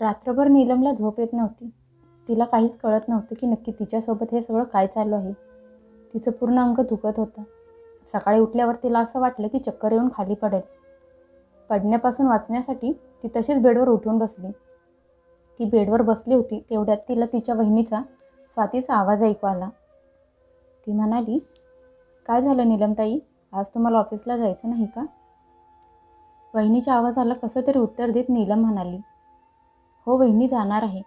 रात्रभर नीलमला झोप येत नव्हती. तिला काहीच कळत नव्हतं की नक्की तिच्यासोबत हे सगळं काय चालू आहे. तिचं पूर्ण अंग दुखत होतं. सकाळी उठल्यावर तिला असं वाटलं की चक्कर येऊन खाली पडेल. पडण्यापासून वाचण्यासाठी ती तशीच बेडवर उठून बसली. ती बेडवर बसली होती तेवढ्यात तिला तिच्या बहिणीचा स्वातीचा आवाज ऐकू आला. ती म्हणाली काय झालं नीलमताई? आज तुम्हाला ऑफिसला जायचं नाही का? वहिनीच्या आवाजाला कसं तरी उत्तर देत नीलम म्हणाली हो वहिनी जाणार आहे.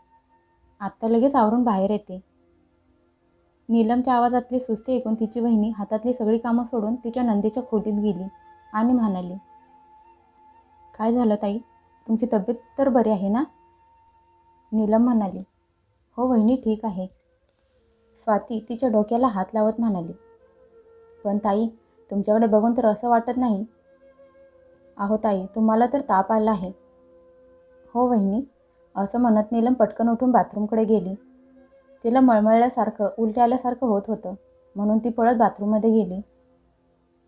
आत्ता लगेच आवरून बाहेर येते. नीलमच्या आवाजातली सुस्ती ऐकून तिची वहिनी हातातली सगळी कामं सोडून तिच्या नंदीच्या खोलीत गेली आणि म्हणाली काय झालं ताई? तुमची तब्येत तर बरी आहे ना? नीलम म्हणाली हो वहिनी ठीक आहे. स्वाती तिच्या डोक्याला हात लावत म्हणाली पण ताई तुमच्याकडे बघून तर असं वाटत नाही. अहो ताई तुम्हाला तर ताप आला आहे. हो वहिनी. असं म्हणत नीलम पटकन उठून बाथरूमकडे गेली. तिला मळमळल्यासारखं उलट्या आल्यासारखं होत होतं. म्हणून ती पळत बाथरूममध्ये गेली.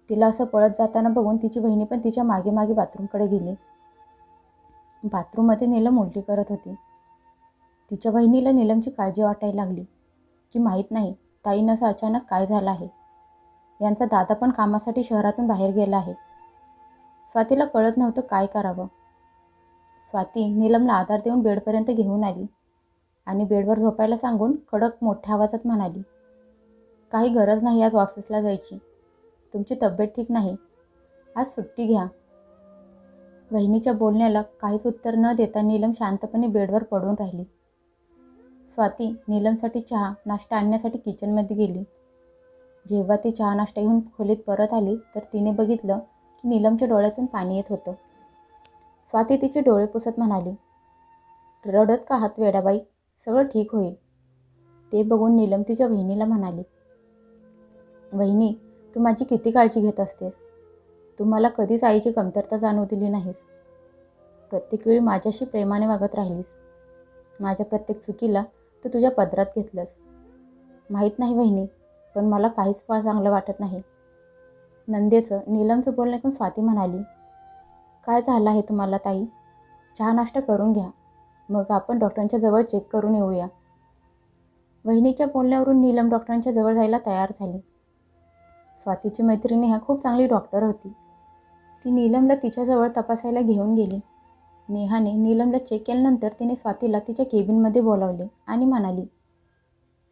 तिला असं पळत जाताना बघून तिची बहिणी पण तिच्यामागे मागे बाथरूमकडे गेली. बाथरूममध्ये नीलम उलटी करत होती. तिच्या बहिणीला नीलमची काळजी वाटायला लागली. की माहीत नाही ताईनं असं अचानक काय झालं आहे? यांचा दादा पण कामासाठी शहरातून बाहेर गेला आहे. स्वातीला कळत नव्हतं काय करावं. स्वाती नीलमला आधार देऊन बेडपर्यंत घेऊन आली आणि बेडवर झोपायला सांगून कडक मोठ्या आवाजात म्हणाली काही गरज नाही आज ऑफिसला जायची. तुमची तब्येत ठीक नाही. आज सुट्टी घ्या. वहिनीच्या बोलण्याला काहीच उत्तर न देता नीलम शांतपणे बेडवर पडून राहिली. स्वाती नीलमसाठी चहा नाश्ता आणण्यासाठी किचनमध्ये गेली. जेव्हा ती चहा नाश्ता घेऊन खोलीत परत आली तर तिने बघितलं की नीलमच्या डोळ्यातून पाणी येत होतं. स्वाती तिचे डोळे पुसत म्हणाली रडत का हात वेडाबाई? सगळं ठीक होईल. ते बघून नीलम तिच्या बहिणीला म्हणाली बहिणी तू माझी किती काळजी घेत असतेस? तू मला कधीच आईची कमतरता जाणवू दिली नाहीस. प्रत्येक वेळी माझ्याशी प्रेमाने वागत राहिलीस. माझ्या प्रत्येक चुकीला तू तुझ्या पदरात घेतलंस. माहीत नाही बहिणी पण मला काहीच फार चांगलं वाटत नाही. नंदेचं नीलमचं बोलणं ऐकून स्वाती म्हणाली काय झालं आहे तुम्हाला ताई? चहा नाश्ता करून घ्या. मग आपण डॉक्टरांच्या जवळ चेक करून येऊया. वहिनीच्या बोलण्यावरून नीलम डॉक्टरांच्या जवळ जायला तयार झाली. स्वातीची मैत्रिणी ह्या खूप चांगली डॉक्टर होती. ती नीलमला तिच्याजवळ तपासायला घेऊन गेली. नेहाने नीलमला चेक केल्यानंतर तिने स्वातीला तिच्या केबिनमध्ये बोलावले आणि म्हणाली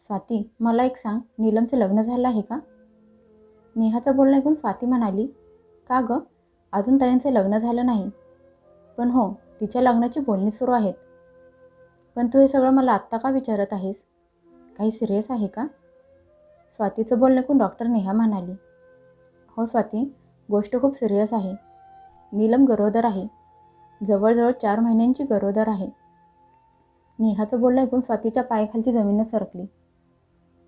स्वाती मला एक सांग नीलमचं लग्न झालं आहे का? नेहाचं बोलणं ऐकून स्वाती म्हणाली का गं? अजून ताईंचे लग्न झालं नाही. पण हो तिच्या लग्नाची बोलणी सुरू आहेत. पण तू हे सगळं मला आत्ता का विचारत आहेस? काही सिरियस आहे का? स्वातीचं बोलणं ऐकून डॉक्टर नेहा म्हणाली. हो स्वाती गोष्ट खूप सिरियस आहे. नीलम गरोदर आहे. जवळजवळ चार महिन्यांची गरोदर आहे. नेहाचं बोलणं ऐकून स्वातीच्या पायाखालची जमीन सरकली.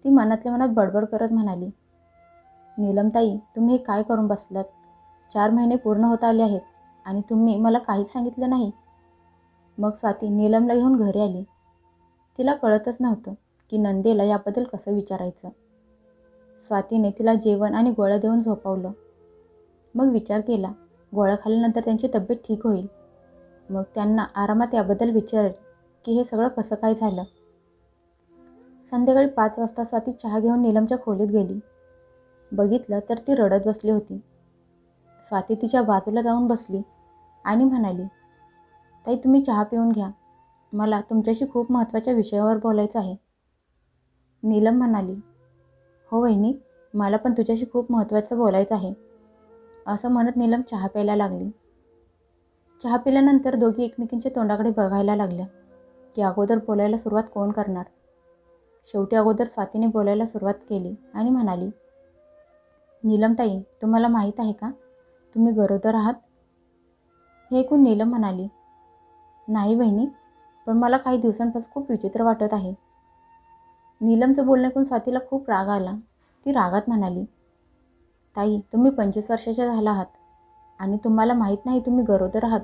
ती मनातल्या मनात बडबड करत म्हणाली नीलमताई तुम्ही हे काय करून बसलात? चार महिने पूर्ण होत आले आहेत आणि तुम्ही मला काहीच सांगितलं नाही. मग स्वाती नीलमला घेऊन घरी आली. तिला कळतच नव्हतं की नंदेला याबद्दल कसं विचारायचं. स्वातीने तिला जेवण आणि गोळ्या देऊन झोपवलं. मग विचार केला गोळ्या खाल्ल्यानंतर त्यांची तब्येत ठीक होईल. मग त्यांना आरामात याबद्दल विचारेल की हे सगळं कसं काय झालं. संध्याकाळी पाच वाजता स्वाती चहा घेऊन नीलमच्या खोलीत गेली. बघितलं तर ती रडत बसली होती. स्वाती तिच्या बाजूला जाऊन बसली आणि म्हणाली ताई तुम्ही चहा पिऊन घ्या. मला तुमच्याशी खूप महत्त्वाच्या विषयावर बोलायचं आहे. नीलम म्हणाली हो वहिनी मला पण तुझ्याशी खूप महत्त्वाचं बोलायचं आहे. असं म्हणत नीलम चहा प्यायला लागली. चहा पिल्यानंतर दोघी एकमेकींच्या तोंडाकडे बघायला लागल्या की अगोदर बोलायला सुरुवात कोण करणार? शेवटी अगोदर स्वातीने बोलायला सुरुवात केली आणि म्हणाली नीलमताई तुम्हाला माहीत आहे का? तुम्ही गरोदर आहात? हे ऐकून नीलम म्हणाली नाही बहिणी पण मला काही दिवसांपासून खूप विचित्र वाटत आहे. नीलमचं बोलणं ऐकून स्वातीला खूप राग आला. ती रागात म्हणाली ताई तुम्ही पंचवीस वर्षाच्या झाला आहात आणि तुम्हाला माहीत नाही तुम्ही गरोदर आहात.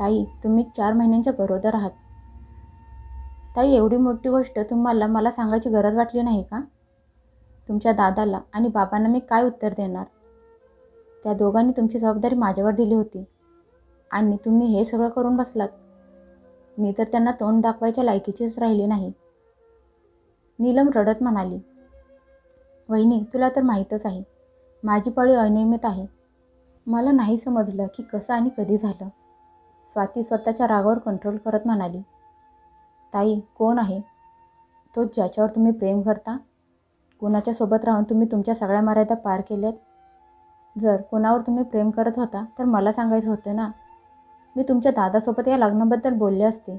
ताई तुम्ही चार महिन्यांच्या गरोदर आहात. ताई एवढी मोठी गोष्ट तुम्हाला मला सांगायची गरज वाटली नाही का? तुमच्या दादाला आणि बाबांना मी काय उत्तर देणार? त्या दोघांनी तुमची जबाबदारी माझ्यावर दिली होती. आणि तुम्ही हे सगळं करून बसलात. मी तर त्यांना तोंड दाखवायच्या लायकीचीच राहिली नाही. नीलम रडत म्हणाली वहिनी तुला तर माहीतच आहे. माझी पाळी अनियमित आहे. मला नाही समजलं की कसं आणि कधी झालं. स्वाती स्वतःच्या रागावर कंट्रोल करत म्हणाली ताई कोण आहे? तो ज्याच्यावर तुम्ही प्रेम करता? कोणाच्या सोबत राहून तुम्ही तुमच्या सगळ्या मर्यादा पार केल्यात? जर कोणावर तुम्ही प्रेम करत होता तर मला सांगायचं होतं ना. मी तुमच्या दादासोबत या लग्नाबद्दल बोलले असते.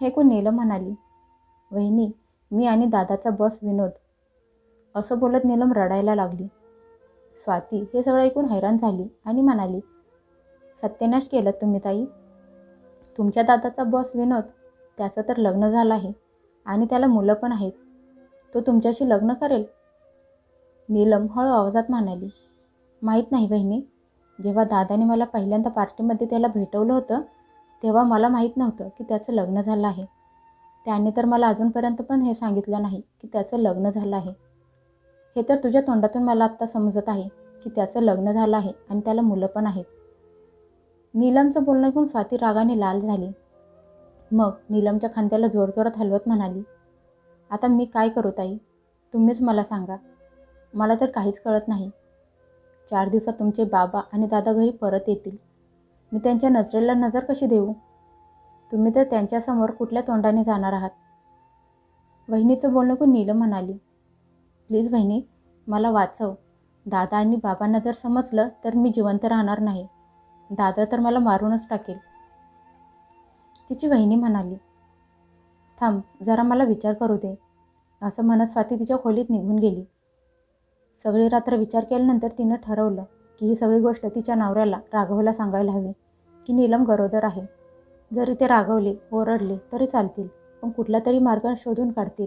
हे कोण नीलम म्हणाली? वहिनी मी आणि दादाचा बॉस विनोद. असं बोलत नीलम रडायला लागली. स्वाती हे सगळं ऐकून हैराण झाली आणि म्हणाली सत्यानाश केलं तुम्ही ताई. तुमच्या दादाचा बॉस विनोद त्याचं तर लग्न झालं आहे आणि त्याला मुलं पण आहेत. तो तुमच्याशी लग्न करेल? नीलम हळू आवाजात म्हणाली माहीत नाही बहिणी. जेव्हा दादाने मला पहिल्यांदा पार्टीमध्ये त्याला भेटवलं होतं तेव्हा मला माहीत नव्हतं की त्याचं लग्न झालं आहे. त्याने तर मला अजूनपर्यंत पण हे सांगितलं नाही की त्याचं लग्न झालं आहे. हे तर तुझ्या तोंडातून मला आत्ता समजत आहे की त्याचं लग्न झालं आहे आणि त्याला मुलं पण आहेत. नीलमचं बोलणं ऐकून स्वाती रागाने लाल झाली. मग नीलमच्या खांद्याला जोरजोरात हलवत म्हणाली आता मी काय करू ताई? तुम्हीच मला सांगा. मला तर काहीच कळत नाही. चार दिवसात तुमचे बाबा आणि दादा घरी परत येतील. मी त्यांच्या नजरेला नजर कशी देऊ? तुम्ही तर त्यांच्यासमोर कुठल्या तोंडाने जाणार आहात? वहिनीचं बोलणं कोण नीलम म्हणाली? प्लीज वहिनी मला वाचव. दादा आणि बाबांना जर समजलं तर मी जिवंत राहणार नाही. दादा तर मला मारूनच टाकेल. तिची वहिनी म्हणाली थांब जरा मला विचार करू दे. असं म्हणत स्वाती तिच्या खोलीत निघून गेली. सगळी रात्र विचार केल्यानंतर तिनं ठरवलं की ही सगळी गोष्ट तिच्या नवऱ्याला राघवला सांगायला हवी की नीलम गरोदर आहे. जरी ते रागवले ओरडले तरी चालतील पण कुठला तरी मार्ग शोधून काढतील.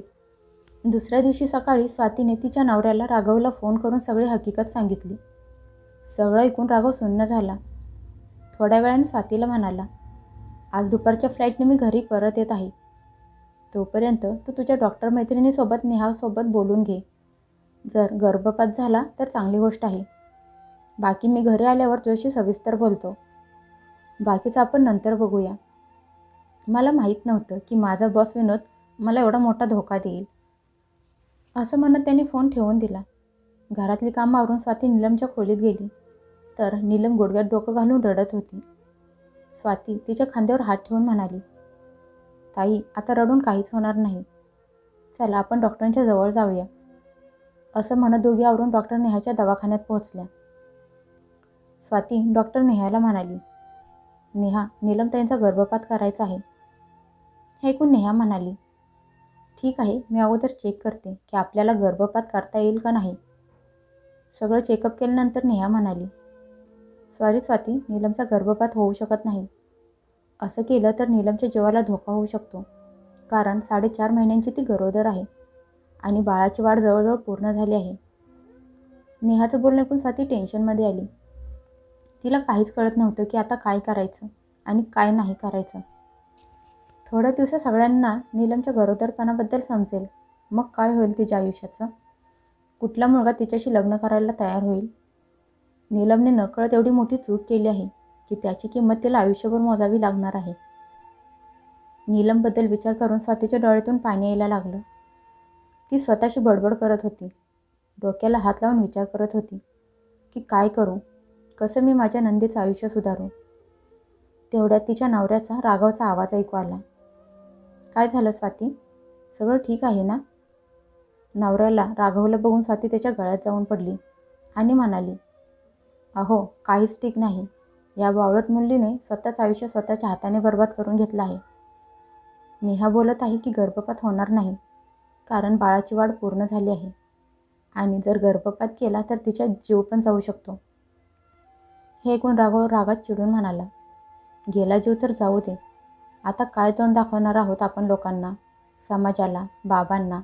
दुसऱ्या दिवशी सकाळी स्वातीने तिच्या नवऱ्याला राघवला फोन करून सगळी हकीकत सांगितली. सगळं ऐकून राघव सुन्न झाला. थोड्या वेळाने स्वातीला म्हणाला आज दुपारच्या फ्लाईटने मी घरी परत येत आहे. तोपर्यंत तू तुझ्या डॉक्टर मैत्रिणीसोबत नेहासोबत बोलून घे. जर गर्भपात झाला तर चांगली गोष्ट आहे. बाकी मी घरी आल्यावर तुझ्याशी सविस्तर बोलतो. बाकीचं आपण नंतर बघूया. मला माहीत नव्हतं की माझा बॉस विनोद मला एवढा मोठा धोका देईल. असं म्हणत त्याने फोन ठेवून दिला. घरातली कामं आवरून स्वाती नीलमच्या खोलीत गेली. तर नीलम गुडघ्यात डोकं घालून रडत होती. स्वाती तिच्या खांद्यावर हात ठेवून म्हणाली ताई आता रडून काहीच होणार नाही. चला आपण डॉक्टरांच्या जवळ जाऊया. असं म्हणत दोघी आवरून डॉक्टर नेहाच्या दवाखान्यात पोहोचल्या. स्वाती डॉक्टर नेहाला म्हणाली नेहा नीलमताईंचा त्यांचा गर्भपात करायचा आहे. हे ऐकून नेहा म्हणाली ठीक आहे मी अगोदर चेक करते की आपल्याला गर्भपात करता येईल का नाही. सगळं चेकअप केल्यानंतर नेहा म्हणाली सॉरी स्वाती नीलमचा गर्भपात होऊ शकत नाही. असं केलं तर नीलमच्या जीवाला धोका होऊ शकतो. कारण साडेचार महिन्यांची ती गरोदर आहे. आणि बाळाची वाढ जवळजवळ पूर्ण झाली आहे. नेहाचं बोलणं ऐकून स्वाती टेन्शनमध्ये आली. तिला काहीच कळत नव्हतं की आता काय करायचं आणि काय नाही करायचं. थोड्या दिवसात सगळ्यांना नीलमच्या गरोदरपणाबद्दल समजेल. मग काय होईल तिच्या आयुष्याचं? कुठला मुलगा तिच्याशी लग्न करायला तयार होईल? नीलमने नकळत एवढी मोठी चूक केली आहे की त्याची किंमत तिला आयुष्यभर मोजावी लागणार आहे. नीलमबद्दल विचार करून स्वातीच्या डोळ्यातून पाणी यायला लागलं. ती स्वतःशी बडबड करत होती. डोक्याला हात लावून विचार करत होती की काय करू? कसं मी माझ्या नंदीचं आयुष्य सुधारू? तेवढ्यात तिच्या नवऱ्याचा रागावचा आवाज ऐकू आला. काय झालं स्वाती? सगळं ठीक आहे ना? नवऱ्याला राघवला बघून स्वाती त्याच्या गळ्यात जाऊन पडली आणि म्हणाली अहो काहीच ठीक नाही. या बावळत मुलीने स्वतःचं आयुष्य स्वतःच्या हाताने बर्बाद करून घेतलं आहे. नेहा बोलत आहे की गर्भपात होणार नाही. कारण बाळाची वाढ पूर्ण झाली आहे. आणि जर गर्भपात केला तर तिचा जीव पण जाऊ शकतो. हे ऐकून राघव रागात चिडून म्हणाला गेला जीव तर जाऊ दे. आता काय तोंड दाखवणार आहोत आपण लोकांना समाजाला बाबांना?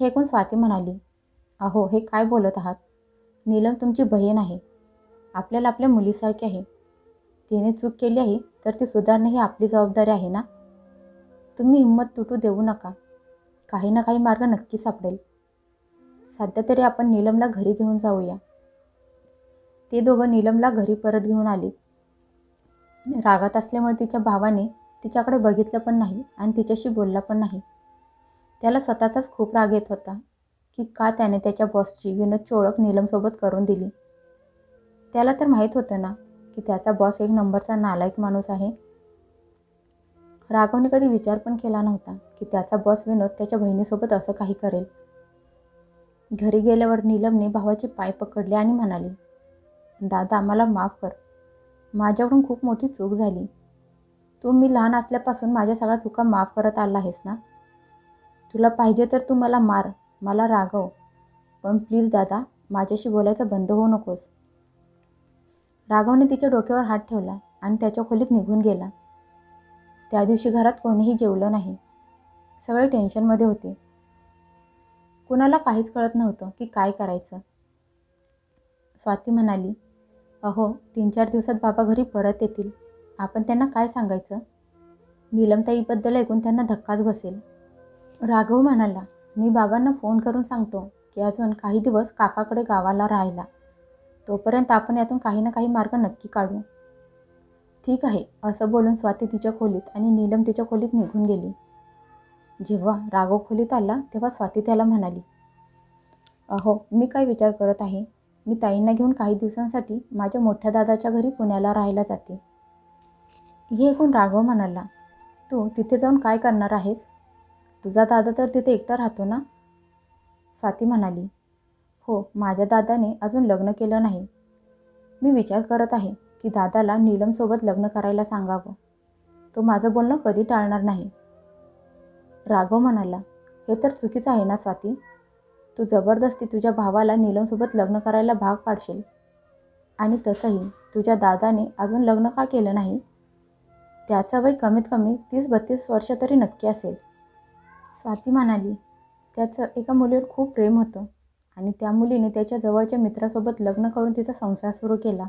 हे ऐकून स्वाती म्हणाली अहो हे काय बोलत आहात? नीलम तुमची बहीण आहे. आपल्याला आपल्या मुलीसारखी आहे. तिने चूक केली आहे तर ती सुधारणं ही आपली जबाबदारी आहे ना? तुम्ही हिंमत तुटू देऊ नका. काही ना काही मार्ग नक्की सापडेल. सध्या तरी आपण नीलमला घरी घेऊन जाऊया. ते दोघं नीलमला घरी परत घेऊन आली. रागात असल्यामुळे तिच्या भावाने तिच्याकडे बघितलं पण नाही आणि तिच्याशी बोलला पण नाही. त्याला स्वतःचाच खूप राग येत होता की का त्याने त्याच्या बॉसची विनोदची ओळख नीलमसोबत करून दिली. त्याला तर माहीत होतं ना की त्याचा बॉस एक नंबरचा नालायक माणूस आहे. राघवने कधी विचार पण केला नव्हता की त्याचा बॉस विनोद त्याच्या बहिणीसोबत असं काही करेल. घरी गेल्यावर नीलमने भावाचे पाय पकडले आणि म्हणाली दादा मला माफ कर. माझ्याकडून खूप मोठी चूक झाली. तू मी लहान असल्यापासून माझ्या सगळ्या चुका माफ करत आला आहेस ना? तुला पाहिजे तर तू मला मार मला रागव. पण प्लीज दादा माझ्याशी बोलायचं बंद होऊ नकोस. राघवने तिच्या डोक्यावर हात ठेवला आणि त्याच्या खोलीत निघून गेला. त्या दिवशी घरात कोणीही जेवलं नाही. सगळे टेन्शनमध्ये होते. कुणाला काहीच कळत नव्हतं की काय करायचं. स्वाती म्हणाली अहो तीन चार दिवसात बाबा घरी परत येतील. आपण त्यांना काय सांगायचं? नीलमताईबद्दल ऐकून त्यांना धक्काच बसेल. राघव म्हणाला मी बाबांना फोन करून सांगतो की अजून काही दिवस काकाकडे गावाला राहायला. तोपर्यंत आपण यातून काही ना काही मार्ग नक्की काढू. ठीक आहे असं बोलून स्वाती तिच्या खोलीत आणि नीलम तिच्या खोलीत निघून गेली. जेव्हा राघव खोलीत आला तेव्हा स्वाती त्याला म्हणाली अहो मी काय विचार करत आहे? मी ताईंना घेऊन काही दिवसांसाठी माझ्या मोठ्या दादाच्या घरी पुण्याला राहायला जाते. हे ऐकून राघव म्हणाला तू तिथे जाऊन काय करणार आहेस? तुझा दादा तर तिथे एकटा राहतो ना? स्वाती म्हणाली हो माझ्या दादाने अजून लग्न केलं नाही. मी विचार करत आहे की दादाला नीलमसोबत लग्न करायला सांगावं. तो माझं बोलणं कधी टाळणार नाही. राघव म्हणाला हे तर चुकीचं आहे ना स्वाती. तू जबरदस्ती तुझ्या भावाला नीलमसोबत लग्न करायला भाग पाडशील. आणि तसंही तुझ्या दादाने अजून लग्न का केलं नाही? त्याचं वय कमीत कमी तीस बत्तीस वर्ष तरी नक्की असेल. स्वाती म्हणाली त्याचं एका मुलीवर खूप प्रेम होतं आणि त्या मुलीने त्याच्या जवळच्या मित्रासोबत लग्न करून तिचा संसार सुरू केला.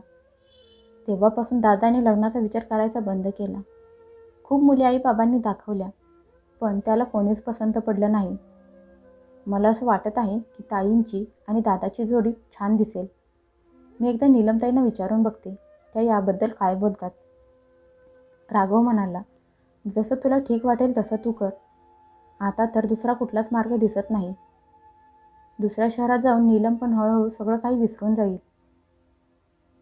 तेव्हापासून दादाने लग्नाचा विचार करायचा बंद केला. खूप मुली आई बाबांनी दाखवल्या पण त्याला कोणीच पसंत पडलं नाही. मला असं वाटत आहे की ताईंची आणि दादाची जोडी छान दिसेल. मी एकदा नीलमताईंना विचारून बघते त्या याबद्दल काय बोलतात. राघव म्हणाला जसं तुला ठीक वाटेल तसं तू कर. आता तर दुसरा कुठलाच मार्ग दिसत नाही. दुसऱ्या शहरात जाऊन नीलम पण हळूहळू सगळं काही विसरून जाईल.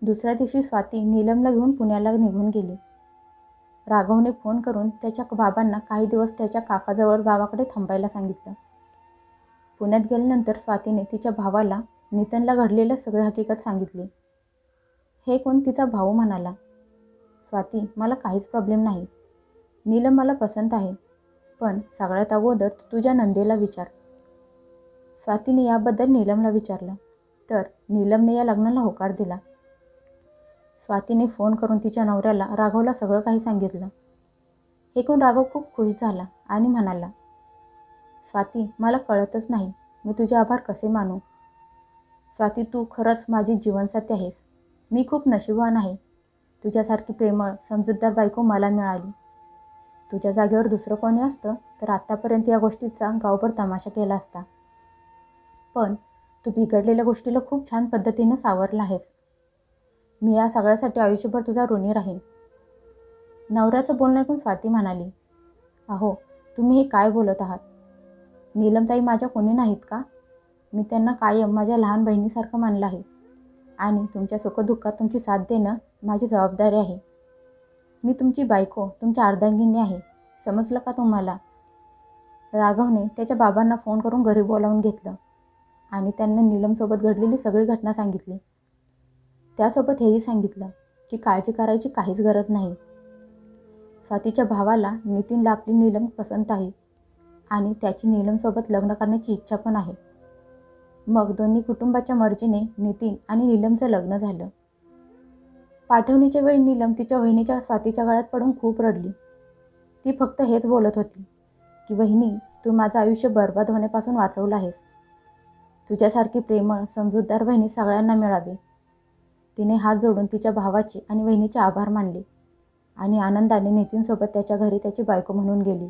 दुसऱ्या दिवशी स्वाती नीलमला घेऊन पुण्याला निघून गेली. राघवने फोन करून त्याच्या बाबांना काही दिवस त्याच्या काकाजवळ गावाकडे थांबायला सांगितलं. पुण्यात गेल्यानंतर स्वातीने तिच्या भावाला नितनला घडलेलं सगळं हकीकत सांगितली. हे कोण तिचा भाऊ म्हणाला. स्वाती मला काहीच प्रॉब्लेम नाही. नीलम मला पसंत आहे. पण सगळ्यात अगोदर तू तुझ्या नंदेला विचार. स्वातीने याबद्दल नीलमला विचारलं. तर नीलमने या लग्नाला होकार दिला. स्वातीने फोन करून तिच्या नवऱ्याला राघवला सगळं काही सांगितलं. ऐकून राघव खूप खुश झाला आणि म्हणाला स्वाती मला कळतच नाही. मी तुझे आभार कसे मानू? स्वाती तू खरंच माझी जीवनसाथी आहेस. मी खूप नशीबवान आहे. तुझ्यासारखी प्रेमळ समजूतदार बायको मला मिळाली. तुझ्या जागेवर दुसरं कोणी असतं तर आत्तापर्यंत या गोष्टीचा गावभर तमाशा केला असता. पण तू बिघडलेल्या गोष्टीला खूप छान पद्धतीनं सावरला आहेस. मी या सगळ्यासाठी आयुष्यभर तुझा ऋणी राहीन. नवऱ्याचं बोलणं ऐकून स्वाती म्हणाली अहो तुम्ही हे काय बोलत आहात? नीलमताई माझ्या कोणी नाहीत का? मी त्यांना कायम माझ्या लहान बहिणीसारखं मानलं आहे आणि तुमच्या सुखदुःखात तुमची साथ देणं माझी जबाबदारी आहे. मी तुमची बायको तुमच्या अर्धांगिनी आहे. समजलं का तुम्हाला? राघवने त्याच्या बाबांना फोन करून घरी बोलावून घेतलं आणि त्यांना नीलमसोबत घडलेली सगळी घटना सांगितली. त्यासोबत हेही सांगितलं की काळजी करायची काहीच गरज नाही. स्वातीच्या भावाला नितीनला आपली नीलम पसंत आहे आणि त्याची नीलमसोबत लग्न करण्याची इच्छा पण आहे. मग दोन्ही कुटुंबाच्या मर्जीने नितीन आणि नीलमचं लग्न झालं. पाठवणीच्या वेळी नीलम तिच्या वहिनीच्या स्वातीच्या गळ्यात पडून खूप रडली. ती फक्त हेच बोलत होती की वहिनी तू माझं आयुष्य बर्बाद होण्यापासून वाचवलं आहेस. तुझ्यासारखी प्रेमळ समजूतदार बहिणी सगळ्यांना मिळावी. तिने हात जोडून तिच्या भावाचे आणि वहिनीचे आभार मानले आणि आनंदाने नितीनसोबत त्याच्या घरी त्याची बायको म्हणून गेली.